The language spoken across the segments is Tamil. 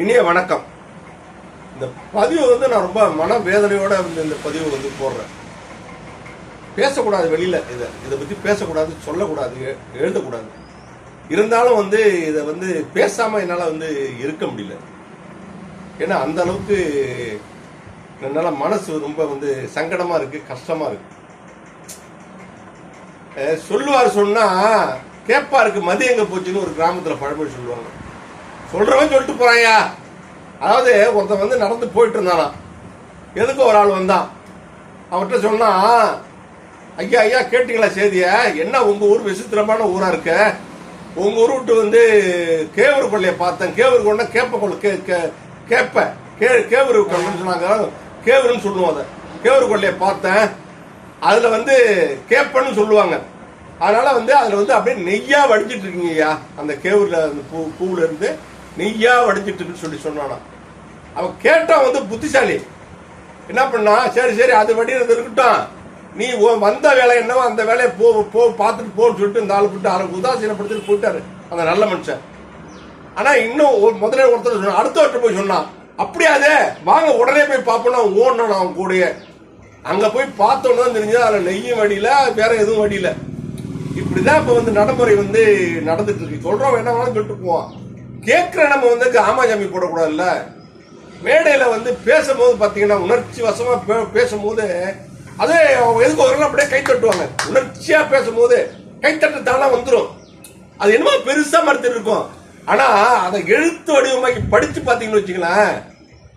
இனிய வணக்கம். இந்த பதிவு வந்து நான் ரொம்ப மன வேதனையோட வந்து இந்த பதிவு வந்து போடுறேன். பேசக்கூடாது வெளியில இதை. இதை பத்தி பேசக்கூடாது சொல்லக்கூடாது எழுதக்கூடாது. இருந்தாலும் வந்து இதை வந்து பேசாம என்னால் வந்து இருக்க முடியல. ஏன்னா அந்த அளவுக்கு என்னால் மனசு ரொம்ப வந்து சங்கடமா இருக்கு கஷ்டமா இருக்கு. சொல்லுவார் சொன்னா கேப்பாருக்கு மதி எங்கே போச்சுன்னு ஒரு கிராமத்தில் பழமொழி சொல்லுவாங்க. சொல்றவன் சொல்லிட்டு போறாயா அதாவது ஒருத்தன் வந்து நடந்து போயிட்டு இருந்தானா எதுக்கு ஒரு ஆள் வந்தான். அவர்கிட்ட சொன்னா ஐயா ஐயா கேட்டீங்களா செய்திய? என்ன உங்க ஊர் விசித்திரமான ஊரா இருக்க? உங்க ஊர் விட்டு வந்து கேவரு கொள்ளைய பார்த்தேன். கேவரு கொள்ள கேப்ப கொள்ள கே கே- கேப்ப. கே கேவரு கொள்ளைன்னு சொன்னாங்க. கேவருன்னு சொல்லுவோம் அதை. கேவரு கொள்ளைய பார்த்தேன். அதுல வந்து கேப்பன்னு சொல்லுவாங்க. அதனால வந்து அதுல வந்து அப்படியே நெய்யா வடிச்சிட்டு இருக்கீங்க ஐயா அந்த கேவூர்ல அந்த பூ பூவுல இருந்து நெய்யா வடிஞ்சிட்டுன்னு சொல்லி சொன்னானா. அவன் கேட்டான் வந்து புத்திசாலி. என்ன பண்ணா? சரி சரி அது வடிகிறது இருக்கட்டும் நீ வந்த வேலை என்னவோ அந்த வேலையை போ போ பார்த்துட்டு போன்னு சொல்லிட்டு இந்த ஆள் விட்டு அவருக்கு உதாசீனப்படுத்திட்டு போயிட்டாரு. அந்த நல்ல மனுஷன். ஆனா இன்னும் முதல்ல ஒருத்தர் சொன்னான் அடுத்தவர்கிட்ட போய் சொன்னான் அப்படியாதே வாங்க உடனே போய் பார்ப்போம்னா ஓடணும் அவன் கூடயே. அங்க போய் பார்த்தோன்னு தான் தெரிஞ்சது அதுல நெய்யும் வடியில வேற எதுவும் வடியில. இப்படிதான் இப்ப வந்து நடைமுறை வந்து நடந்துட்டு இருக்கு. சொல்றோம் என்ன வேணாலும் சொல்லிட்டு போவான் கேட்குற நம்ம வந்து ஆமாஜாமி போடக்கூடாதுல்ல? மேடையில் வந்து பேசும்போது பார்த்தீங்கன்னா உணர்ச்சி வசமாக பே- பேசும்போது அதே அவங்க எதுக்கு ஒரு அப்படியே கை தட்டுவாங்க. உணர்ச்சியாக பேசும்போது கைத்தட்டு தானா வந்துடும் அது என்னமோ பெருசாக மறுத்துட்டு இருக்கும். ஆனால் அதை எழுத்து வடிவமாக்கி படித்து பார்த்தீங்கன்னு வச்சுங்களேன்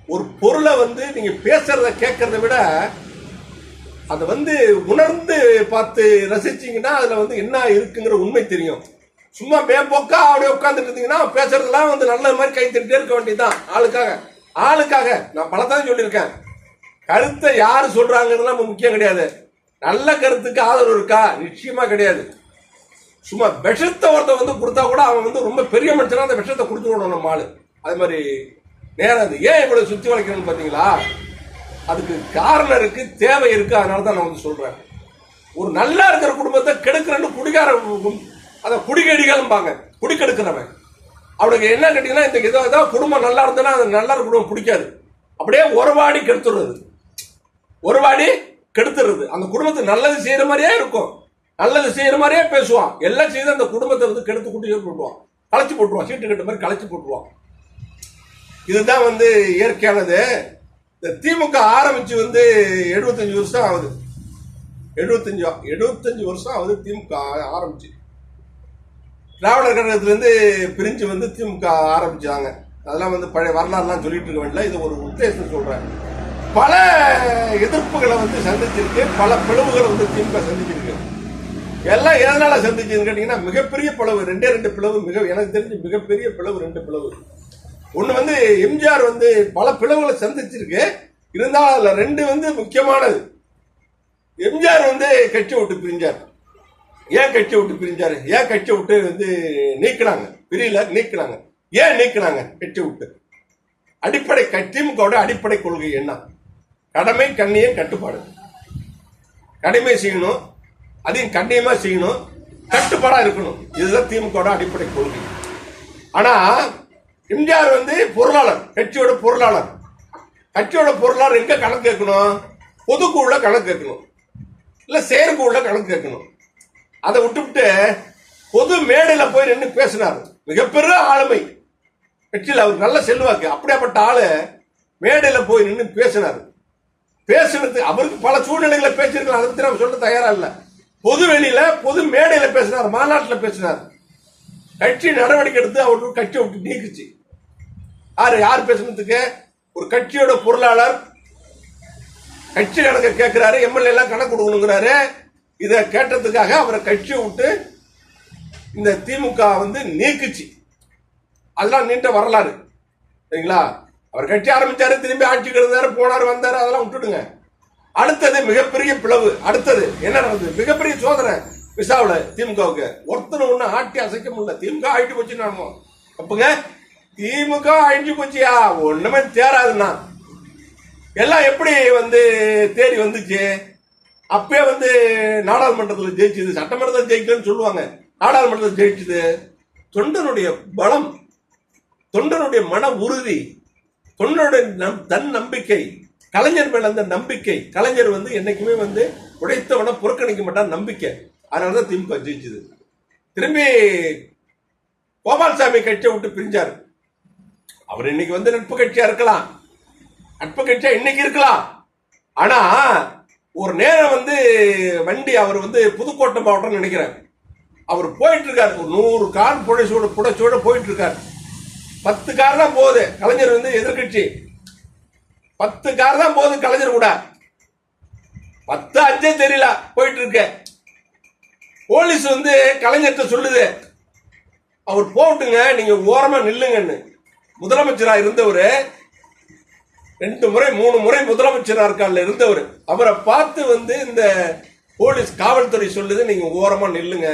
ஒரு பொருளை வந்து நீங்கள் பேசுறத கேட்கறத விட அதை வந்து உணர்ந்து பார்த்து ரசிச்சிங்கன்னா அதில் வந்து என்ன இருக்குங்கிற உண்மை தெரியும். சும்மா மேம்போக்கா அப்படியே உட்காந்துட்டு இருந்தீங்கன்னா பேசுறதுலாம் வந்து நல்ல மாதிரி கை தட்டிட்டே இருக்க வேண்டியதுதான். ஆளுக்காக. ஆளுக்காக. நான் பலத்தான் சொல்லியிருக்கேன். கருத்தை யாரு சொல்றாங்கிறதுலாம் நம்ம முக்கியம் கிடையாது. நல்ல கருத்துக்கு ஆதரவு இருக்கா? நிச்சயமா கிடையாது. சும்மா விஷத்தை ஒருத்த வந்து கொடுத்தா கூட அவன் வந்து ரொம்ப பெரிய மனுஷனா அந்த விஷத்தை கொடுத்து விடணும் நம்ம ஆளு. அது மாதிரி நேரம் அது. ஏன் இவ்வளவு சுத்தி வளைக்கணும்னு பாத்தீங்களா அதுக்கு காரணம் இருக்கு தேவை இருக்கு அதனால தான் நான் வந்து சொல்றேன். ஒரு நல்லா இருக்கிற குடும்பத்தை கெடுக்கிறன்னு குடிகார அத குடிகடிகள்பாங்க குடிக்கெடுக்கிறவன். அவனுக்கு என்ன கேட்டீங்கன்னா இந்த இதை ஏதோ குடும்பம் நல்லா இருந்ததுன்னா அது நல்லா குடும்பம் பிடிக்காது. அப்படியே ஒருவாடி கெடுத்துடுறது. ஒருவாடி கெடுத்துடுறது. அந்த குடும்பத்துக்கு நல்லது செய்யற மாதிரியே இருக்கும். நல்லது செய்யற மாதிரியே பேசுவான். எல்லாம் செய்து அந்த குடும்பத்தை வந்து கெடுத்து குட்டி போட்டுருவான் களைச்சி போட்டுருவான். சீட்டு கட்ட மாதிரி களைச்சி போட்டுருவான். இதுதான் வந்து இயற்கையானது. இந்த திமுக ஆரம்பிச்சு வந்து எழுபத்தஞ்சு வருஷம் ஆகுது. எழுபத்தஞ்சு எழுபத்தஞ்சு வருஷம் ஆகுது திமுக ஆரம்பிச்சு. திராவிடர் கழகத்திலேருந்து பிரிஞ்சு வந்து திமுக ஆரம்பிச்சாங்க. அதெல்லாம் வந்து பழைய வரலாறுலாம் சொல்லிட்டு இருக்க வேண்டிய இது ஒரு உத்தேசம் சொல்கிறேன் பல எதிர்ப்புகளை வந்து சந்திச்சிருக்கு. பல பிளவுகளை வந்து திமுக சந்திச்சிருக்கு. எல்லாம் எதனால சந்திச்சுன்னு கேட்டீங்கன்னா மிகப்பெரிய பிளவு ரெண்டே ரெண்டு பிளவு மிக எனக்கு தெரிஞ்சு மிகப்பெரிய பிளவு ரெண்டு பிளவு. ஒன்று வந்து எம்ஜிஆர் வந்து பல பிளவுகளை சந்திச்சிருக்கு. இருந்தாலும் அதில் ரெண்டு வந்து முக்கியமானது. எம்ஜிஆர் வந்து கட்சி விட்டு பிரிஞ்சார். ஏன் கட்சி விட்டு பிரிஞ்சாரு? ஏன் கட்சி விட்டு வந்து நீக்கினாங்க? பிரியல நீக்கினாங்க. ஏன் நீக்கினாங்க கட்சி விட்டு? அடிப்படை திமுகவோட அடிப்படை கொள்கை என்ன? கடமை கண்ணியம் கட்டுப்பாடு. கடமை செய்யணும். அதையும் கண்ணியமா செய்யணும். கட்டுப்பாடா இருக்கணும். இதுதான் திமுகவோட அடிப்படை கொள்கை. ஆனா எம்ஜிஆர் வந்து பொருளாளர். கட்சியோட பொருளாளர். கட்சியோட பொருளாளர் எங்க கணக்கு கேட்கணும்? பொதுக்குழுல கணக்கு கேட்கணும். இல்ல செயற்குழுல கணக்கு கேட்கணும். அதை விட்டுவிட்டு பொது மேடையில் போய் நின்று பேசினார். மிகப்பெரிய ஆளுமை. கட்சியில் அவர் நல்ல செல்வாக்கு. அப்படியாப்பட்ட ஆளு மேடையில் போய் நின்று பேசினார். பேசுறது அவருக்கு பல சூழ்நிலைகளை பேசியிருக்கலாம். அதை பற்றி நம்ம சொல்ல தயாரா இல்லை. பொது வெளியில பொது மேடையில பேசினார். மாநாட்டில் பேசினார். கட்சி நடவடிக்கை எடுத்து அவர் கட்சியை விட்டு நீக்குச்சு. யார் யார் பேசுனதுக்கு? ஒரு கட்சியோட பொருளாளர். கட்சி கணக்கு கேட்கிறாரு எம்எல்ஏ எல்லாம் கணக்கு கொடுக்கணுங்கிறாரு. இதை கேட்டதுக்காக அவரை கட்சியை விட்டு இந்த திமுக வந்து நீக்குச்சு. அதெல்லாம் நீண்ட வரலாறு. சரிங்களா? அவர் கட்சி ஆரம்பிச்சாரு திரும்பி ஆட்சிக்கு இருந்தாரு போனார் வந்தாரு அதெல்லாம் விட்டுடுங்க. அடுத்தது மிகப்பெரிய பிளவு அடுத்தது என்ன நடந்தது? மிகப்பெரிய சோதனை விசாவில் திமுகவுக்கு. ஒருத்தனை ஒண்ணு ஆட்டி அசைக்க முடியல. திமுக ஆயிட்டு போச்சு நாம. அப்பங்க திமுக அழிஞ்சு போச்சியா? ஒண்ணுமே தேராதுண்ணா. எல்லாம் எப்படி வந்து தேடி வந்துச்சு? அப்பயே வந்து நாடாளுமன்றத்தில் ஜெயிச்சது சட்டமன்றத்தில் ஜெயிக்கலன்னு சொல்லுவாங்க. நாடாளுமன்றத்தில் ஜெயிச்சது. தொண்டனுடைய பலம் தொண்டனுடைய மன உறுதி தொண்டனுடைய நம்- தன் நம்பிக்கை கலைஞர் மேல அந்த நம்பிக்கை. கலைஞர் வந்து என்னைக்குமே வந்து உடைத்தவனை புறக்கணிக்க மாட்டான் நம்பிக்கை. அதனாலதான் திமுக ஜெயிச்சது. திரும்பி கோபால்சாமி கட்சியை விட்டு பிரிஞ்சார். அவர் இன்னைக்கு வந்து நட்பு கட்சியா இருக்கலாம். நட்பு கட்சியா இன்னைக்கு இருக்கலாம். ஆனா ஒரு நேரம் வந்து வண்டி அவர் வந்து புதுக்கோட்டை மாவட்டம் நினைக்கிறார். அவர் போயிட்டு இருக்காரு ஒரு நூறு கார் புடைச்சோட புடைச்சோட போயிட்டு இருக்காரு பத்து கார் தான் போகுது. கலைஞர் வந்து எதிர்க்கட்சி. பத்து கார் தான் போகுது கலைஞர் கூட. பத்து அஞ்சே தெரியல. போயிட்டு இருக்க போலீஸ் வந்து கலைஞர்கிட்ட சொல்லுது. அவர் போட்டுங்க நீங்க ஓரமா நில்லுங்கன்னு. முதலமைச்சரா இருந்தவர் ரெண்டு முறை மூணு முறை முதலமைச்சராக இருக்கார்ல இருந்தவர். அவரை பார்த்து வந்து இந்த போலீஸ் காவல்துறை சொல்லுது நீங்க ஓரமா நில்லுங்க.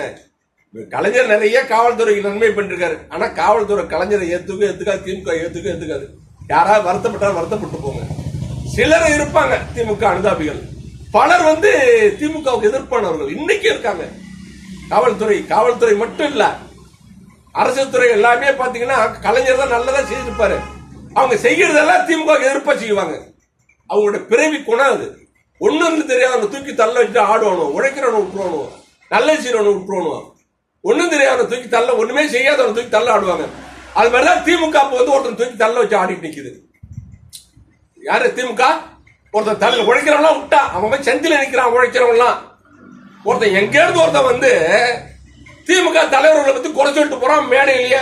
கலைஞர் நிறைய காவல்துறைக்கு நன்மை பண்ணிருக்காரு ஆனா காவல்துறை கலைஞரை ஏத்துக்க ஏத்துக்காது திமுக ஏத்துக்க ஏத்துக்காது. யாராவது வருத்தப்பட்டா வருத்தப்பட்டு போங்க. சிலர் இருப்பாங்க திமுக அனுதாபிகள். பலர் வந்து திமுகவுக்கு எதிர்ப்பானவர்கள். இன்னைக்கு இருக்காங்க. காவல்துறை காவல்துறை மட்டும் இல்ல. அரசு துறை எல்லாமே பாத்தீங்கன்னா கலைஞர் தான் நல்லதா செய்திருப்பாரு. அவங்க செய்யறதெல்லாம் திமுக க்கு எதிர்ப்பா செய்வாங்க. அவங்களோட பிறவி குணம் அது. ஒண்ணுன்னு தெரியாதவங்க தூக்கி தள்ள வச்சுட்டு ஆடுவானோ உழைக்கிறவனை விட்டுருவானோ நல்ல செய்யறவனை விட்டுருவானோ. ஒண்ணும் தெரியாத தூக்கி தள்ள ஒண்ணுமே செய்யாதவனை தூக்கி தள்ள ஆடுவாங்க. அது மாதிரிதான் திமுக அப்ப வந்து ஒருத்தன் தூக்கி தள்ள வச்சு ஆடிட்டு நிக்குது. யாரு திமுக? ஒருத்தன் தள்ள உழைக்கிறவன்லாம் விட்டா அவன் போய் செந்தில நிற்கிறான் உழைக்கிறவன்லாம். ஒருத்தன் எங்கேருந்து ஒருத்தன் வந்து திமுக தலைவர்களை பத்தி குறை சொல்லிட்டு போறான் மேடையிலேயே.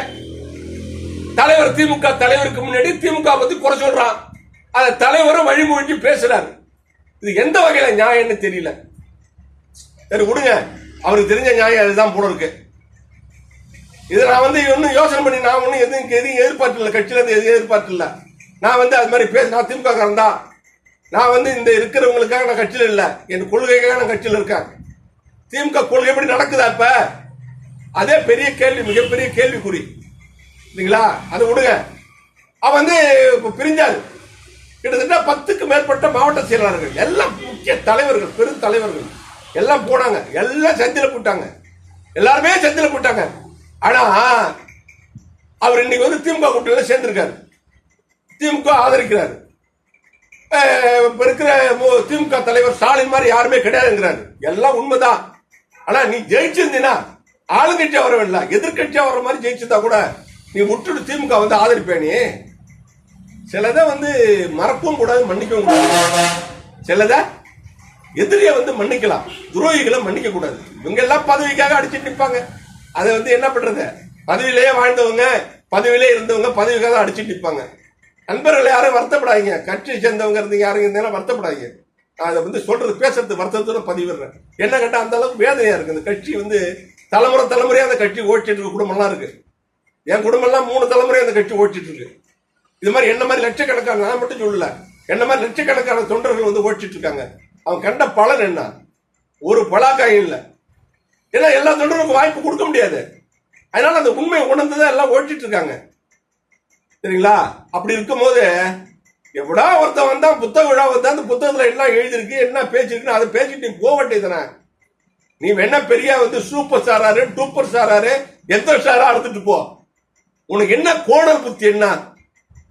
தலைவர் திமுக தலைவருக்கு முன்னாடி திமுக பத்தி குறை சொல்றான் அத தலைவரும் வழிமொழி பேசுறாரு. இது எந்த வகையில நியாயம்னு தெரியல. சரி விடுங்க. அவருக்கு தெரிஞ்ச நியாயம் அதுதான் போல இருக்கு. இது நான் வந்து இன்னும் யோசனை பண்ணி நான் ஒன்றும் எதுவும் எதுவும் எதிர்பார்த்து இல்லை கட்சியில இருந்து எதுவும் எதிர்பார்க்கல. நான் வந்து அது மாதிரி பேச நான் திமுக காரன் தான். நான் வந்து இந்த இருக்கிறவங்களுக்காக நான் கட்சியில் இல்ல. என் கொள்கைக்காக நான் கட்சியில் இருக்கேன். திமுக கொள்கை எப்படி நடக்குதா இப்ப? அதே பெரிய கேள்வி மிகப்பெரிய கேள்விக்குறி. இல்லைங்களா? அதை விடுங்க. அவன் வந்து இப்போ பிரிஞ்சாரு. கிட்டத்தட்ட பத்துக்கு மேற்பட்ட மாவட்ட செயலாளர்கள் எல்லாம் முக்கிய தலைவர்கள் பெரும் தலைவர்கள். எல்லாம் போனாங்க. எல்லாம் சந்தில போட்டாங்க. எல்லாருமே சந்தில போட்டாங்க. ஆனா அவர் இன்னைக்கு வந்து திமுக கூட்டத்தில் சேர்ந்திருக்காரு. திமுக ஆதரிக்கிறார். இப்போ இருக்கிற திமுக தலைவர் ஸ்டாலின் மாதிரி யாருமே கிடையாதுங்கிறாரு. எல்லாம் உண்மைதான். ஆனா நீ ஜெயிச்சிருந்தீனா ஆளுங்கட்சியா வரவில்லை எதிர்கட்சியா வர மாதிரி ஜெயிச்சிருந்தா கூட நீ விட்டுட்டு திமுக வந்து ஆதரிப்பேனே சிலதை வந்து மறக்கவும் கூடாது மன்னிக்கவும் கூடாது. சிலதை எதிரியை வந்து மன்னிக்கலாம். துரோகிகளை மன்னிக்க கூடாது. இவங்க எல்லாம் பதவிக்காக அடிச்சுட்டு நிற்பாங்க அதை வந்து என்ன பண்றது? பதவியிலேயே வாழ்ந்தவங்க பதவியிலே இருந்தவங்க பதவிக்காக தான் அடிச்சுட்டு நிற்பாங்க நண்பர்கள் யாரும் வருத்தப்படாதீங்க. கட்சி சேர்ந்தவங்க இருந்தீங்க யாரும் இருந்தாலும் வருத்தப்படாதீங்க. நான் அதை வந்து சொல்றது பேசுறது வருத்தத்தோட பதிவிடுறேன். என்ன கேட்டால் அந்த அளவுக்கு வேதனையா இருக்கு. இந்த கட்சி வந்து தலைமுறை தலைமுறையாக அந்த கட்சி ஓடிச்சிட்டு இருக்க குடும்பம்லாம் இருக்கு. என் குடும்பம்லாம் மூணு தலைமுறை அந்த கட்சி ஓட்டிட்டு இருக்கு இது மாதிரி என்ன மாதிரி லட்சக்கணக்கான நான் மட்டும் சொல்லல. என்ன மாதிரி லட்சக்கணக்கான தொண்டர்கள் வந்து ஓட்டிட்டு இருக்காங்க அவன் கண்ட பலன் என்ன? ஒரு பலாக்காயும் இல்லை. ஏன்னா எல்லா தொண்டருக்கும் வாய்ப்பு கொடுக்க முடியாது. அதனால அந்த உண்மையை உணர்ந்து தான் எல்லாம் ஓட்டிட்டு இருக்காங்க சரிங்களா? அப்படி இருக்கும்போது எவ்வளோ ஒருத்தன் வந்தா புத்தக விழா வந்தா அந்த புத்தகத்துல என்ன எழுதிருக்கு என்ன பேச்சிருக்குன்னு அதை பேசிட்டு நீ போக தானே. நீ வேணா பெரிய வந்து சூப்பர் ஸ்டாராரு டூப்பர் ஸ்டாராரு எந்த ஸ்டாரா அறுத்துட்டு போ. உனக்கு என்ன கோணல் புத்தி என்ன?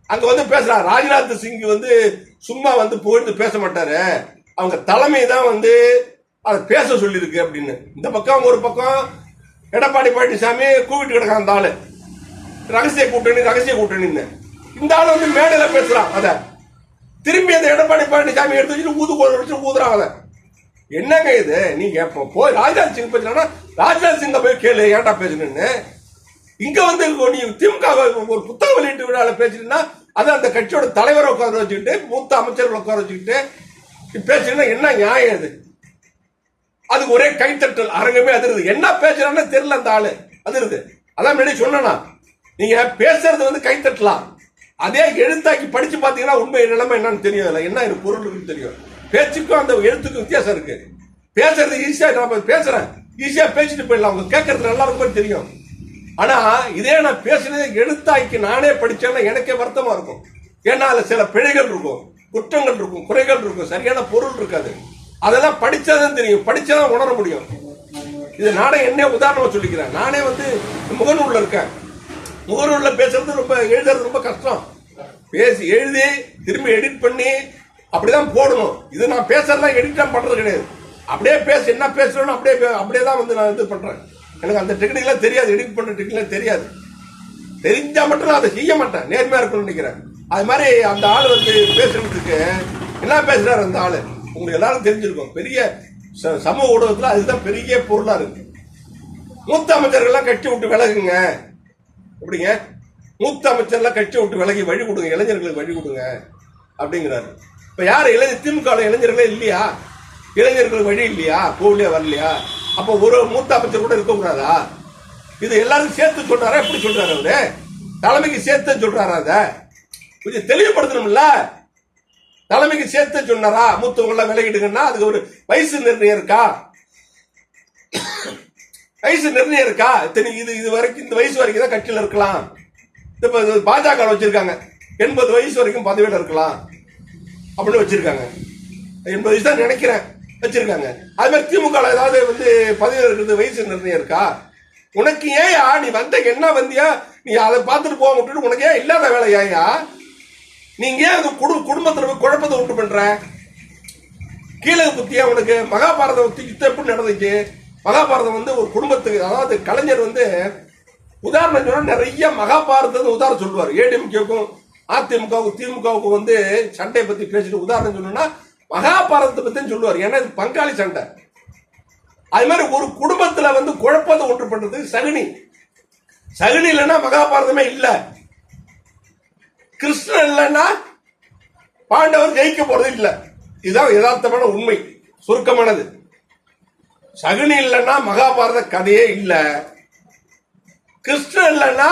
அங்க வந்து பேசுறான் ராஜ்நாத் சிங் வந்து சும்மா வந்து புகழ்ந்து பேச மாட்டாரு. அவங்க தலைமை தான் வந்து அதை பேச சொல்லியிருக்கு அப்படின்னு. இந்த பக்கம் ஒரு பக்கம் எடப்பாடி பழனிசாமி கூவிட்டு கிடக்கான் அந்த ஆளு. ரகசிய கூட்டணி ரகசிய கூட்டணின்னு. இந்த ஆள் வந்து மேடையில பேசுறான் அத. திரும்பி அந்த எடப்பாடி பழனிசாமி எடுத்து வச்சுட்டு ஊது கோல் வச்சு ஊதுறான் அதை. என்னங்க இது? நீங்க கேட்போம் போய் ராஜ்நாத் சிங் பேசுனா ராஜ்நாத் சிங்க போய் கேளு ஏன்டா பேசுனேன்னு இங்க வந்து நீ திமுக ஒரு புத்தக வெளியீட்டு விழால பேசினா அது அந்த கட்சியோட தலைவரை உட்கார வச்சுக்கிட்டு மூத்த அமைச்சர்கள் உட்கார வச்சுக்கிட்டு நீ பேசுனா என்ன நியாயம் அது அது ஒரே கைத்தட்டல் அரங்கமே அதிருது. என்ன பேசுறான்னு தெரியல அந்த ஆளு அதிருது. அதான் முன்னாடி சொன்னா நீங்க பேசுறது வந்து கைத்தட்டலாம் அதே எழுத்தாக்கி படிச்சு பாத்தீங்கன்னா உண்மை நிலைமை என்னன்னு தெரியும் இல்லை என்ன இது பொருள் இருக்குன்னு தெரியும். பேச்சுக்கும் அந்த எழுத்துக்கும் வித்தியாசம் இருக்கு. பேசுறது ஈஸியா நான் பேசுறேன். ஈஸியா பேசிட்டு போயிடலாம். அவங்க கேட்கறது நல்லா இருக்கும் தெரியும். ஆனா இதே நான் பேசுனதை எழுத்தாக்கி நானே படிச்சேன்னா எனக்கே வருத்தமா இருக்கும். ஏன்னா அதுல சில பிழைகள் இருக்கும் குற்றங்கள் இருக்கும் குறைகள் இருக்கும் சரியான பொருள் இருக்காது. அதெல்லாம் படிச்சாதான் தெரியும் படிச்சாதான் உணர முடியும். இது நானே என்ன உதாரணமா சொல்லிக்கிறேன். நானே வந்து முகநூல்ல இருக்கேன். முகநூல்ல பேசுறது ரொம்ப எழுதுறது ரொம்ப கஷ்டம். பேசி எழுதி திரும்பி எடிட் பண்ணி அப்படிதான் போடணும். இது நான் பேசுறதெல்லாம் எடிட் பண்றது கிடையாது. அப்படியே பேச என்ன பேசுறேன்னு அப்படியே அப்படியே தான் வந்து நான் இது பண்றேன். எனக்கு அந்த டெக்னிக்லாம் தெரியாது எடிட் பண்ற டெக்னிக்லாம் தெரியாது. தெரிஞ்சா மட்டும் நான் அதை செய்ய மாட்டேன். நேர்மையா இருக்கணும்னு நினைக்கிறேன். அது மாதிரி அந்த ஆள் வந்து பேசுறதுக்கு என்ன பேசுறாரு அந்த ஆள்? உங்களுக்கு எல்லாரும் தெரிஞ்சிருக்கும். பெரிய ச- சமூக ஊடகத்துல அதுதான் பெரிய பொருளா இருக்கு. மூத்த அமைச்சர்கள்லாம் கட்சி விட்டு விலகுங்க. எப்படிங்க? மூத்த அமைச்சர்லாம் கட்சி விட்டு விலகி வழி கொடுங்க. இளைஞர்களுக்கு வழி கொடுங்க. அப்படிங்கிறாரு. இப்ப யார் இளைஞர் திமுக இளைஞர்களே இல்லையா? இளைஞர்களுக்கு வழி இல்லையா? கோவிலே வரலையா? அப்போ ஒரு மூத்த அமைச்சர் கூட இருக்கக்கூடாதா இது எல்லாரும் சேர்த்து சொல்றாரா? எப்படி சொல்றாரு அவரு? தலைமைக்கு சேர்த்து சொல்றாரா அத? கொஞ்சம் தெளிவுபடுத்தணும்ல. தலைமைக்கு சேர்த்து சொன்னாரா? மூத்தவங்க எல்லாம் விலகிடுங்கன்னா அதுக்கு ஒரு வயசு நிர்ணயம் இருக்கா? வயசு நிர்ணயம் இருக்கா? இது இது வரைக்கும் இந்த வயசு வரைக்கும் தான் கட்சியில் இருக்கலாம். இப்ப பாஜக வச்சிருக்காங்க. எண்பது வயசு வரைக்கும் பதவியில் இருக்கலாம். அப்படின்னு வச்சிருக்காங்க. எண்பது வயசு தான் நினைக்கிறேன். வச்சிருக்காங்க. அது மாதிரி திமுக ஏதாவது வந்து பதவியில் இருக்கிறது வயசு நிர்ணயம் இருக்கா? உனக்கு ஏயா நீ வந்த என்ன வந்தியா? நீ அதை பார்த்துட்டு போக விட்டுட்டு உனக்கு ஏன் இல்லாத வேலை ஏயா நீங்க ஏன் அது குடு குடும்பத்தில் போய் குழப்பத்தை உண்டு பண்ற? கீழே புத்தியா உனக்கு? மகாபாரதம் யுத்தம் எப்படி நடந்துச்சு? மகாபாரதம் வந்து ஒரு குடும்பத்துக்கு அதாவது கலைஞர் வந்து உதாரணம் சொன்னா நிறைய மகாபாரதம் உதாரணம் சொல்லுவார். ஏடிஎம்கேக்கும் அதிமுகவுக்கும் திமுகவுக்கும் வந்து சண்டையை பத்தி பேசிட்டு உதாரணம் சொன்னா மகாபாரதத்தை பத்தி சொல்லுவார். ஏன்னா இது பங்காளி சண்டை. அது மாதிரி ஒரு குடும்பத்துல வந்து குழப்பத்தை ஒன்று பண்றது சகுனி. சகுனி இல்லைன்னா மகாபாரதமே இல்ல. கிருஷ்ணன் இல்லைன்னா பாண்டவர் ஜெயிக்க போறது இல்ல. இதுதான் யதார்த்தமான உண்மை. சுருக்கமானது. சகுனி இல்லைன்னா மகாபாரத கதையே இல்ல. கிருஷ்ணன் இல்லைன்னா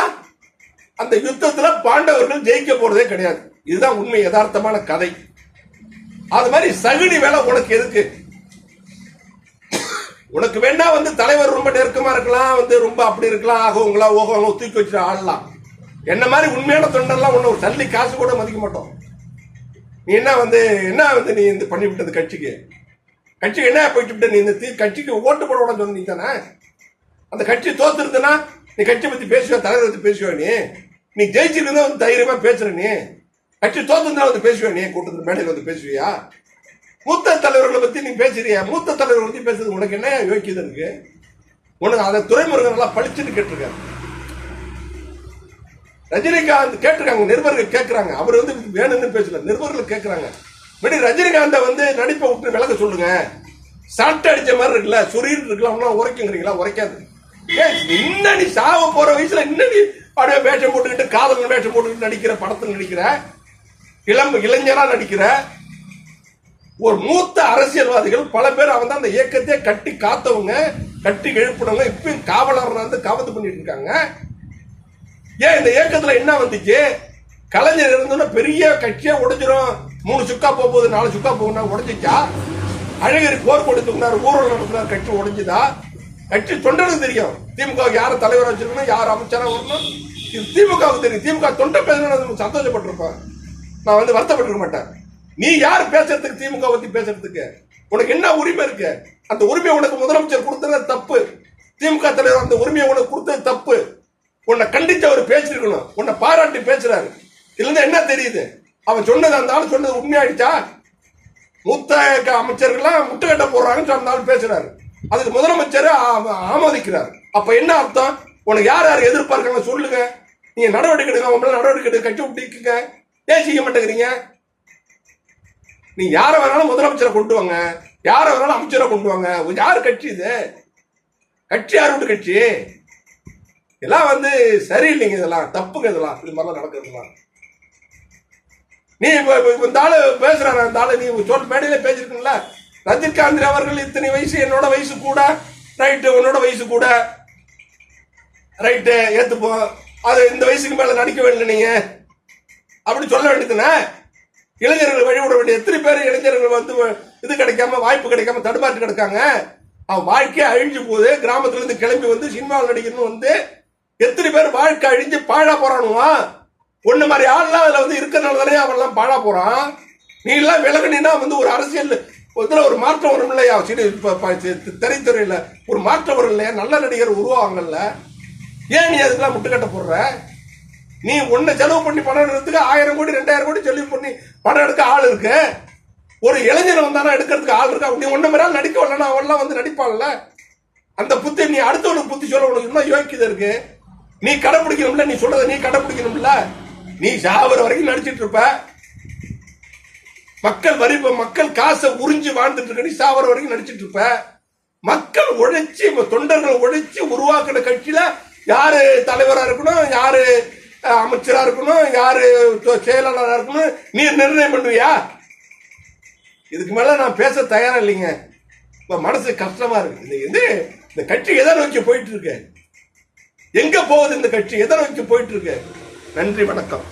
அந்த யுத்தத்துல பாண்டவர்கள் ஜெயிக்க போறதே கிடையாது. இதுதான் உண்மை யதார்த்தமான கதை. அது மாதிரி சகுனி வேலை உனக்கு எதுக்கு? உனக்கு வேணா வந்து தலைவர் ரொம்ப நெருக்கமா இருக்கலாம் வந்து ரொம்ப அப்படி இருக்கலாம் ஆகவங்களா ஓகவங்களா தூக்கி வச்சு ஆடலாம். என்ன மாதிரி உண்மையான தொண்டெல்லாம் ஒன்று ஒரு தள்ளி காசு கூட மதிக்க மாட்டோம். நீ என்ன வந்து என்ன வந்து நீ இந்த பண்ணி விட்டது கட்சிக்கு? கட்சிக்கு என்ன போயிட்டு விட்ட நீ இந்த தீ- கட்சிக்கு ஓட்டு போட உடனே சொன்ன நீ தானே? அந்த கட்சி தோத்துருந்தனா நீ கட்சி பத்தி பேசுவ தலைவர் பத்தி பேசுவ நீ? நீ ஜெயிச்சிருந்தா வந்து தைரியமா பேசுற நீ. கட்சி தோத்துருந்தா வந்து பேசுவேன் நீ கூட்டத்தில் மேடையில் வந்து பேசுவியா? மூத்த தலைவர்களை பத்தி நீ பேசுறியா? மூத்த தலைவர்களை பத்தி பேசுறது உனக்கு என்ன யோக்கியது இருக்கு உனக்கு அதை துறைமுருகன் எல்லாம் பழிச்சுன்னு கேட்டிருக்காரு. ரஜினிகாந்த் கேட்டிருக்காங்க நிருபர்கள் கேட்கறாங்க. அவர் வந்து வேணும்னு பேசல நிருபர்கள் கேட்கறாங்க. இப்படி ரஜினிகாந்த வந்து நடிப்பை விட்டு விலக சொல்லுங்க. சாட்டை அடிச்ச மாதிரி இருக்குல்ல சுரீர் இருக்கலாம் ஒன்றும் உரைக்குங்கிறீங்களா? உரைக்காது. இன்னும் நீ சாவ போற வயசுல இன்னும் நீ அப்படியே வேஷம் போட்டுக்கிட்டு காதல் வேஷம் போட்டுக்கிட்டு நடிக்கிற படத்துல நடிக்கிற? இளம் இளைஞரா நடிக்கிற ஒரு மூத்த அரசியல்வாதிகள் பல பேர் அவன் தான் அந்த இயக்கத்தையே கட்டி காத்தவங்க கட்டி எழுப்பினவங்க இப்பயும் காவலர் வந்து காவத்து பண்ணிட்டு இருக்காங்க. ஏன் இந்த இயக்கத்துல என்ன வந்துச்சு? கலைஞர் இருந்தோன்னா பெரிய கட்சியா உடைஞ்சிரும். மூணு சுக்கா போக போகுது நாலு சுக்கா போகுனா உடைஞ்சிச்சா? அழகிரி போர் கொடுத்துக்கினார் ஊரில் நடத்தினார் கட்சி உடைஞ்சுதா? கட்சி தொண்டனுக்கு தெரியும். திமுக யார் தலைவர் வச்சிருக்கணும் யார் அமைச்சராக வரணும்? இது திமுகவுக்கு தெரியும். திமுக தொண்டை பேசணும் சந்தோஷப்பட்டிருப்பான் நான் வந்து வருத்தப்பட்டிருக்க மாட்டேன். நீ யார் பேசுறதுக்கு திமுக பத்தி பேசுறதுக்கு? உனக்கு என்ன உரிமை இருக்கு? அந்த உரிமையை உனக்கு முதலமைச்சர் கொடுத்தது தப்பு. திமுக தலைவர் அந்த உரிமையை உனக்கு கொடுத்தது தப்பு. உன்னை கண்டிச்சு அவர் பேசிருக்கணும் உன்னை பாராட்டி பேசுறாரு. இதுல இருந்து என்ன தெரியுது? அவன் சொன்னது அந்த ஆள் சொன்னது உண்மையாயிடுச்சா? மூத்த அமைச்சர்கள்லாம் முட்டுக்கட்ட போடுறாங்கன்னு அந்த ஆள் பேசுறாரு. அதுக்கு முதலமைச்சர் ஆமோதிக்கிறார். அப்ப என்ன அர்த்தம்? உனக்கு யார் யார் எதிர்பார்க்கணும் சொல்லுங்க. நீங்க நடவடிக்கை எடுக்க உங்க நடவடிக்கை எடுக்க கட்சி விட்டுக்குங்க. ஏன் செய்ய மாட்டேங்கிறீங்க? நீ யாரை வேணாலும் முதலமைச்சரை கொண்டு வாங்க. யாரை வேணாலும் அமைச்சரை கொண்டு வாங்க. யார் கட்சி இது? கட்சி யார் விட்டு கட்சி? இதெல்லாம் வந்து சரியில்லைங்க இதெல்லாம். தப்புங்க இதெல்லாம். இது மாதிரிலாம் நடக்கிறதுலாம். நீ இப்போ இப்ப இந்த ஆள் பேசுறாரு அந்த ஆளு நீ சொல் மேடையில் பேசிருக்கீங்களா ரஜினிகாந்த் அவர்கள் இத்தனை வயசு என்னோட வயசு கூட. ரைட்டு உன்னோட வயசு கூட. ரைட்டு ஏற்றுப்போம் அது இந்த வயசுக்கு மேலே நடிக்க வேண்டிய நீங்கள் அப்படின்னு சொல்ல வேண்டியதுன்னா இளைஞர்கள் வழிவிட வேண்டிய எத்தனை பேர் இளைஞர்கள் வந்து இது கிடைக்காம வாய்ப்பு கிடைக்காம தடுமாற்றி கிடக்காங்க? அவன் வாழ்க்கையே அழிஞ்சு போகுது. கிராமத்திலிருந்து கிளம்பி வந்து சினிமாவில் நடிக்கணும்னு வந்து எத்தனை பேர் வாழ்க்கை அழிஞ்சு பாழா போறானுவா? ஒன்று மாதிரி ஆள்லாம் அதில் வந்து இருக்கிறனால தானே அவன்லாம் பாழா போறான். நீ எல்லாம் விலகினா வந்து ஒரு அரசியல் இதில் ஒரு மாற்றம் வரும் இல்லையா? சரி திரைத்துறையில் ஒரு மாற்றம் வரும் இல்லையா? நல்ல நடிகர் உருவாங்கல்ல ஏன் நீ அதுக்கெல்லாம் முட்டுக்கட்ட போடுற? நீ உன்னை செலவு பண்ணி படம் எடுக்கிறதுக்கு ஆயிரம் கோடி ரெண்டாயிரம் கோடி செலவு பண்ணி படம் எடுக்க ஆள் இருக்கு. ஒரு இளைஞர் வந்தானா எடுக்கிறதுக்கு ஆள் இருக்கா? நீ ஒன்ன மேலே நடிக்க வரலன்னா அவன்லாம் வந்து நடிப்பான்ல. அந்த புத்தி நீ அடுத்தவனுக்கு புத்தி சொல்ல உனக்கு இன்னும் யோக்கியதை இருக்கு. நீ கடைப்பிடிக்கணும்ல நீ சொல்றதை நீ கடைப்பிடிக்கணும்ல. நீ சாவர வரைக்கும் நடிச்சிட்டு இருப்ப. மக்கள் வரி மக்கள் காசை உறிஞ்சு வாழ்ந்துட்டு இருக்க நீ சாவர வரைக்கும் நடிச்சிட்டு இருப்ப. மக்கள் உழைச்சி தொண்டர்கள் உழைச்சி உருவாக்குற கட்சியில யாரு தலைவரா இருக்கணும் யாரு அமைச்சராக அமைச்சரா இருக்கணும் யாரு செயலாளராக இருக்கணும் நீ நிர்ணயம் பண்ணுவியா? இதுக்கு மேல நான் பேச தயாரா இல்லைங்க. இப்ப மனசு கஷ்டமா இருக்கு. இது இது இந்த கட்சி எதை நோக்கி போயிட்டு இருக்கு? எங்க போகுது இந்த கட்சி? எதை நோக்கி போயிட்டு இருக்கு? நன்றி வணக்கம்.